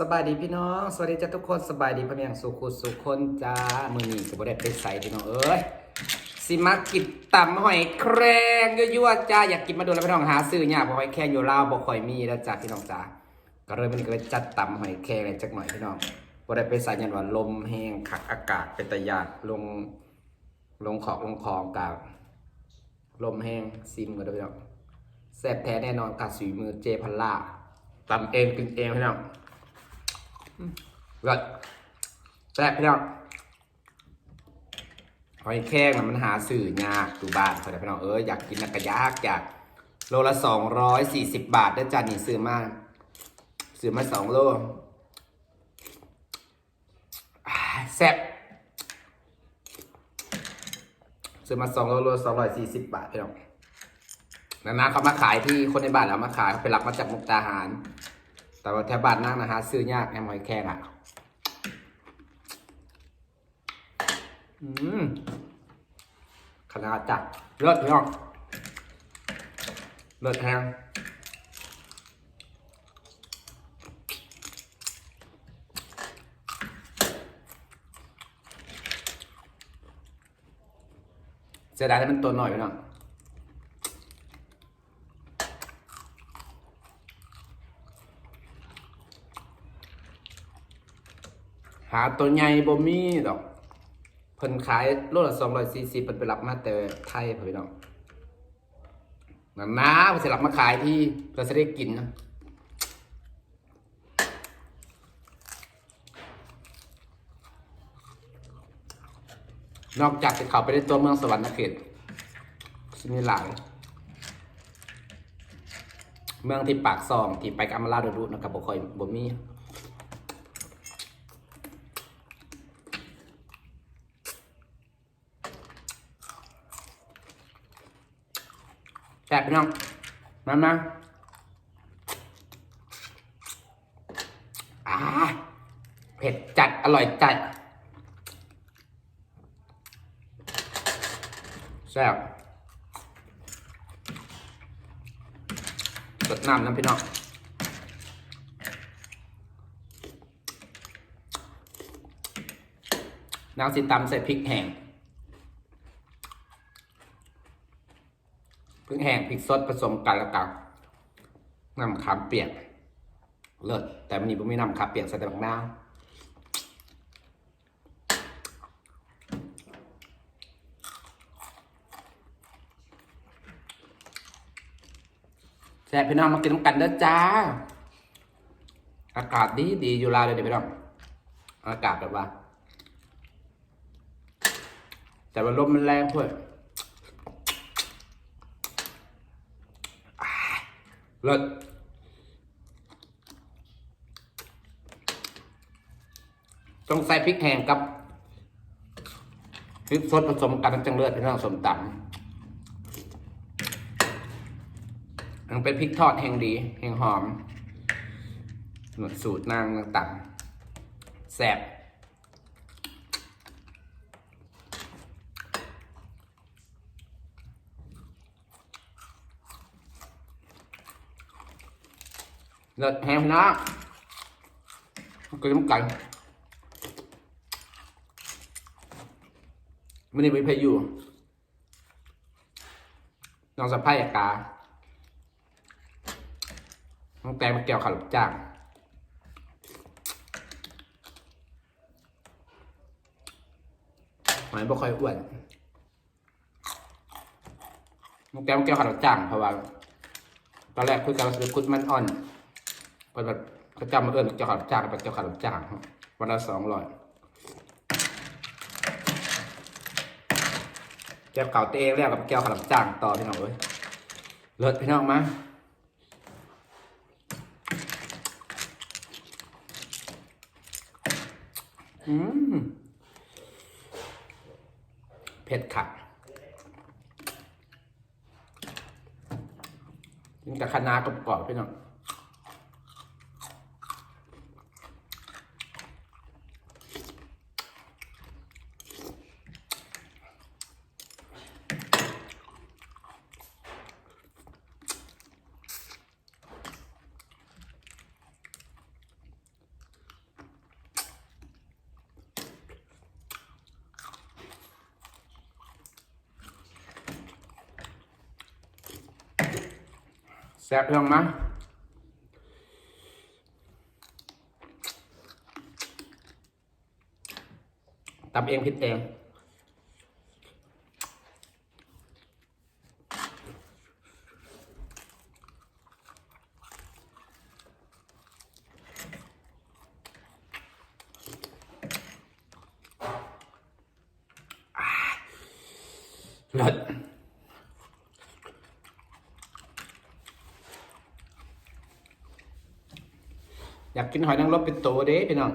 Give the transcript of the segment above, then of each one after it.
สบายดีพี่น้อง สวัสดีจ้าทุกคนสบายดีพ่อแม่งสุขุสุขคนจ้า มือนี้ก็บ่ได้ไปใส่พี่น้องเอ้ยสิมากินตำหอยแครงยั่วๆจ้าอยากกินมาดูแล้วพี่น้องหาซื้อยากบ่หอยแครงอยู่ลาวบ่ค่อยมีแล้วจ้าพี่น้องจ้าก็เลยมันก็เลยจัดตำหอยแครงเลยจักหน่อยพี่น้องบ่ได้ไปใส่ยันว่าลมแห้งคักอากาศเป็นตะยานลงลงขอกลงคลองกลางลมแห้งซิมกันด้พี่น้องแซ่บแท้แน่นอนกับสีมือเจพัลล่าตำเองกินเองพี่น้อง ก็แซ่บพี่น้องหอยแครงน่ะมันหาสื่อยากดูบ้านเขาแต่พี่น้องเอออยากกินนักกะยากอยากโลละสองร้อยสี่สิบบาทได้จานนี่ซื้อมาซื้อมาสองโลอ่าแซ่บซื้อมาสองโลโลสองร้อยสี่สิบบาทพี่น้องนานาเขามาขายที่คนในบ้านเอามาขายเขาไปรับมาจากมุกดาหาร แต่ว่าแถวบ้านนั่งนะฮะซื้อยากแอมหอยแครงอะอืมขนาดจัดเลิศเน้องเลิศแฮงเสียดายที่มันตัวหน่อยพี่น้อง หาตัวใหญ่บ่มีดอกเพิ่นขายโลละสองร้อยสี่สิบเพิ่นไปรับมาแต่ไทยพี่น้องนั่นนะเพิ่นสิรับมาขายที่เพื่อจะได้กินนะนอกจากจะเข้าไปในตัวเมืองสวรรค์เขตสิมีหลายเมืองที่ปากซองที่ไปกับอมาลาโดดุนะครับบ่ค่อยบ่มี แซ่บ พี่น้องมามาอ่าเผ็ดจัด อร่อยจัดแซ่บสดน้ำน้ำพี่น้องนางสิตำใส่พริกแห้ง พริกแห้งพริกสดผสมกันแล้วกันน้ำขามเปียก เลิศแต่มันนี้ผมไม่น้ำขามเปียกใส่แต่บักนาแซ่บพี่น้องมากินน้ำกันเด้อจ้า อากาศดีดีอยู่ลาวเลยเดี๋ยวพี่น้องอากาศแบบว่า แต่ว่าลมมันแรงเพื่อน เลิศต้องใส่พริกแห้งกับพริกสดผสมกันจังเลือดเป็นเรื่องสมตำมันเป็นพริกทอดแห้งดี แห้งหอมหนวดสูตรนางต่างๆแซ่บ เลิศแห้งนะกินน้ำกันไม่ได้ไปพายุน้องสะพ้ายอากาน้องแตงมาแก้วขาวหลบจ้างหอยบ่ค่อยอ้วนน้องแตงมาแก้วขาวหลบจ้างเพราะว่าตอนแรกคุยกันว่าคุดมันอ่อน เปิดแบบเขาจำมาเอิญเจ้าขาวหลบจ้างเป็นเจ้าขาวหลบจ้างวันละสองร้อยแก้วเก่าตัวเองแล้วกับแก้วขาวหลามจ้างต่อพี่น้องเอ้ยเลิศพี่น้องมาอืมเผ็ดขัดกินกับคะน้ากรอบๆพี่น้อง แซ่บเรื่องมะตับเองพิษเอง รส อยากกินหอยนางรมเป็นตัวเด้พี่น้อง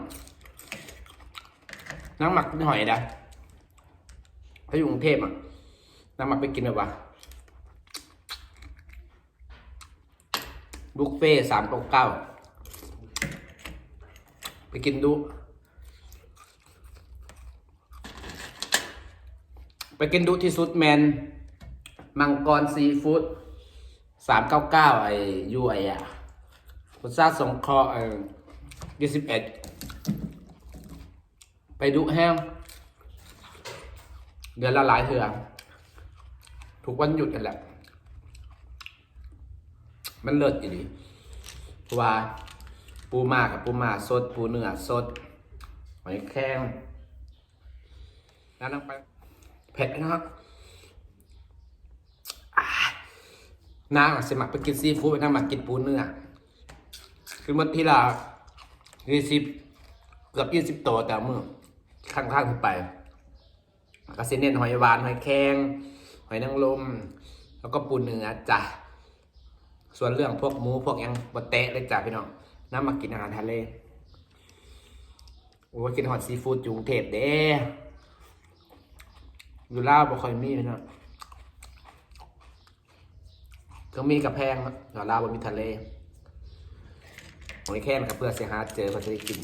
นางหมักกินหอยนะถ้าอยู่กรุงเทพอะนางหมักไปกินแบบว่าบุฟเฟ่สามเก้าเก้าไปกินดู ไปกินดูที่สุดแมน มังกรซีฟู้ดสามเก้าเก้าไอยูไอ้อะ พุทธาสงเคราะห์ไอ้ยี่สิบเอ็ดไปดูแห้ง เดือนละหลายเถื่อทุกวันหยุดกันแหละ มันเลิศอยู่ดีเพราะว่าปูมากับปูมาสด ปูเนื้อสดหอยแครงแล้วนั่งไปเผ็ดนะครับอ่านางสมัครไปกินซีฟู้ดไปนั่งมากินปูเนื้อ คือมื่อที่ละยี่สิบเกือบยี่สิบตัวแต่เมื่อข้างๆขึ้นไปก็เส้นเน้นหอยหวานหอยแครงหอยนางรมแล้วก็ปูเนื้อจ้ะส่วนเรื่องพวกหมูพวกยังบดเตะเลยจ้ะพี่น้องน้ำมากินอาหารทะเลโอ้กินหอดซีฟู้ดอยู่กรุงเทพเด้อยู่ล่าบ่ค่อยมีนะก็มีกับแพงนะอยู่ล่าบ่มีทะเล หอยแค่นกับเพื่อเสียหาเจอเพื่อจะได้กิน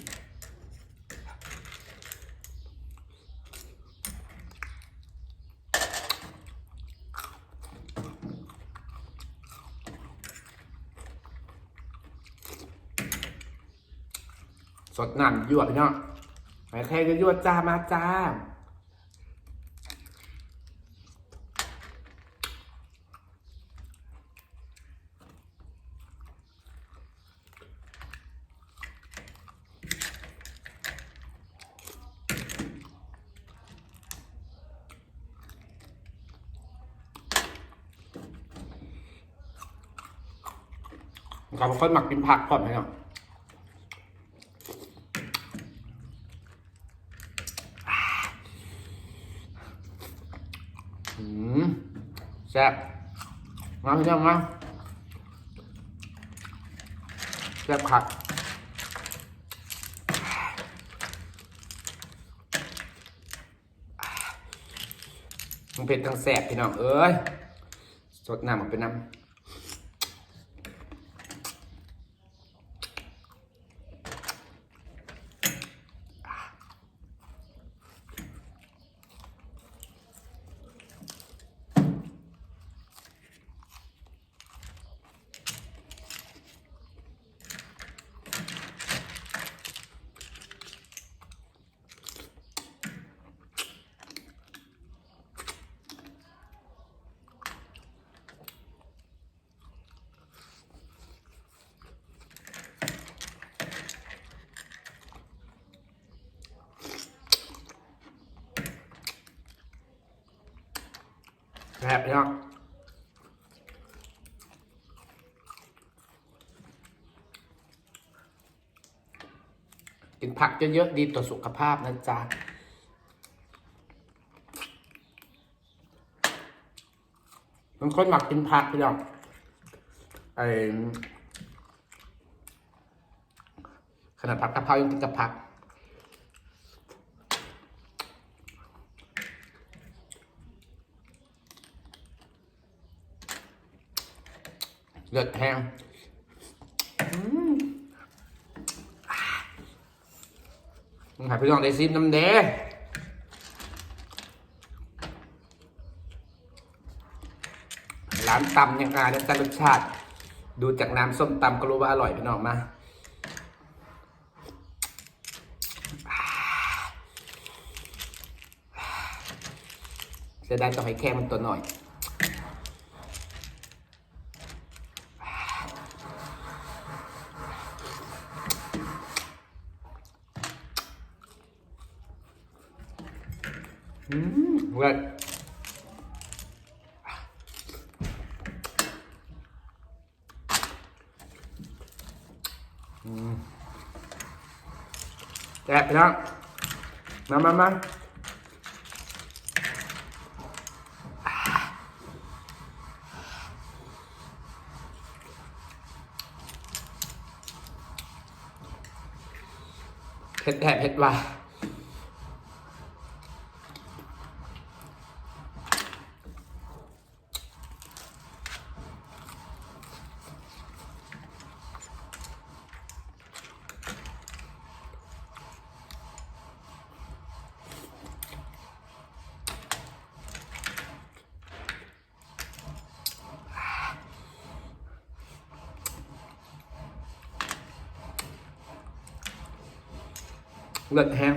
สดน้ำยั่วพี่น้องหอยแค่นยั่วจ้ามาจ้า กับคนหมักกินผักก่อนไหมครับอืมแซ่บมาพี่น้องมาแซ่บผักมันเผ็ดทั้งแซ่บพี่น้องเอ้ยสดน้ำมันเป็นน้ำ พี่น้องกินผักเยอะๆดีต่อสุขภาพนะจ๊ะบางคนหมักกินผักพี่น้องไอขนาดผักกะเพรายังกินกับผัก เลือดแห้งมึงหาพี่น้องได้ซิมน้ำแดงร้านตำยังไงนะจ๊ะรสชาติ ดูจากน้ำส้มตำก็รู้ว่าอร่อยพี่น้องมาเสียดายต้องให้แค่มันตัวหน่อย เลิศอืม แซ่บพี่น้วมามามาเผ็ดแท้เผ็ดว่า เลือดแห้ง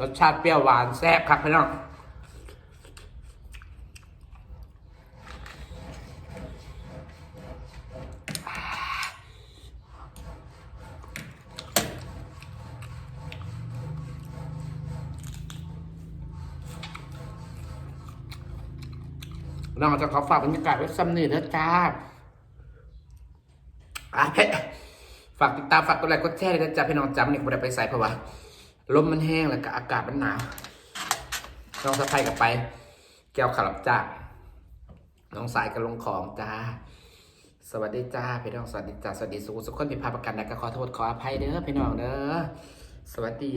รสชาติเปรี้ยวหวานแซ่บครับพี่น้อง เราจะขอฝากบรรยากาศไว้ซ้ำนี่นะจ้าอะเฮ้ยฝากติดตามฝากกดไลค์กดแชร์เลยนะจ๊ะพี่น้องจ้ามันนี่กูได้ไปใส่เพราะว่าลมมันแห้งแล้วก็อากาศมันหนาวน้องสะพายกับไป แก้วขลับจ้าน้องสายกับลงของจ้า สวัสดีจ้าพี่น้องสวัสดีจ้าสวัสดีสุขสุขคนผิดพลาดประกันใดก็ขอโทษขออภัยเด้อพี่น้องเด้อสวัสดี